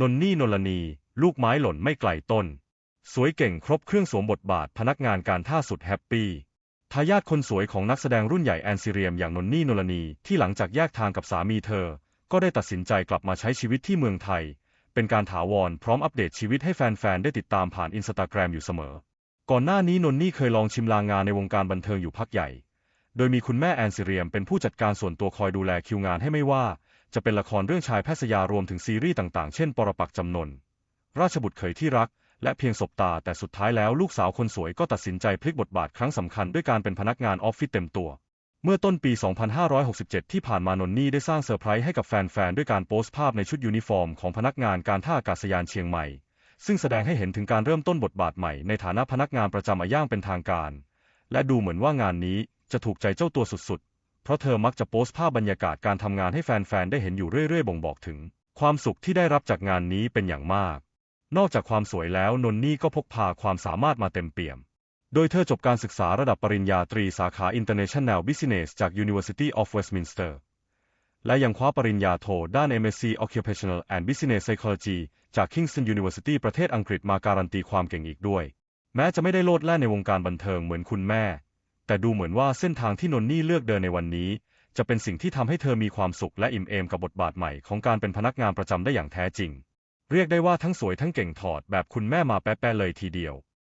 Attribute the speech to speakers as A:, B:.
A: นนนี่นลนี ลูกไม้หล่นไม่ไกลต้น สวยเก่งครบเครื่องสวมบทบาทพนักงานการท่าสุดแฮปปี้ทายาทคนสวยของนักแสดงรุ่นใหญ่แอนซิเรียมอย่างนนนี่นลนีที่หลังจากแยกทางกับสามีเธอ ก็ได้ตัดสินใจกลับมาใช้ชีวิตที่เมืองไทย เป็นการถาวรพร้อมอัปเดตชีวิตให้แฟนๆได้ติดตามผ่านอินสตาแกรมอยู่เสมอ ก่อนหน้านี้นนนี่เคยลองชิมลางงานในวงการบันเทิงอยู่พักใหญ่ โดยมีคุณแม่แอนซิเรียมเป็นผู้จัดการส่วนตัวคอยดูแลคิวงานให้ไม่ว่า จะเป็นละครเรื่องชายแพทย์สยารวมถึงซีรีส์ต่างๆ เช่น ปรปักษ์จำนน ราชบุตรเขยที่รัก และเพียงสบตา แต่สุดท้ายแล้วลูกสาวคนสวยก็ตัดสินใจพลิกบทบาทครั้งสำคัญด้วยการเป็นพนักงานออฟฟิศเต็มตัว เมื่อต้นปี 2567 ที่ผ่านมานนนี่ได้สร้างเซอร์ไพรส์ให้กับแฟนๆ ด้วยการโพสต์ภาพในชุดยูนิฟอร์มของพนักงานการท่าอากาศยานเชียงใหม่ ซึ่งแสดงให้เห็นถึงการเริ่มต้นบทบาทใหม่ในฐานะพนักงานประจำอาย่างเป็นทางการ และดูเหมือนว่างานนี้จะถูกใจเจ้าตัวสุดๆ เพราะเธอมักจะโพสต์ภาพบรรยากาศการทำงานให้แฟนๆ ได้เห็นอยู่เรื่อยๆ บ่งบอกถึง ความสุขที่ได้รับจากงานนี้เป็นอย่างมาก นอกจากความสวยแล้วนนนี่ก็พกพาความสามารถมาเต็มเปี่ยม โดยเธอจบการศึกษาระดับปริญญาตรีสาขา International Business จาก University of Westminster และยังคว้าปริญญาโทด้าน MSc Occupational and Business Psychology จาก Kingston University ประเทศอังกฤษมาการันตีความเก่งอีกด้วย แม้จะไม่ได้โลดแล่นในวงการบันเทิงเหมือนคุณแม่ แต่ดูเหมือนว่าเส้นทางที่นนนี่เลือกเดินในวันนี้ จะเป็นสิ่งที่ทำให้เธอมีความสุขและอิ่มเอมกับบทบาทใหม่ของการเป็นพนักงานประจำได้อย่างแท้จริง เรียกได้ว่าทั้งสวยทั้งเก่งถอดแบบคุณแม่มาแป๊ะๆเลยทีเดียว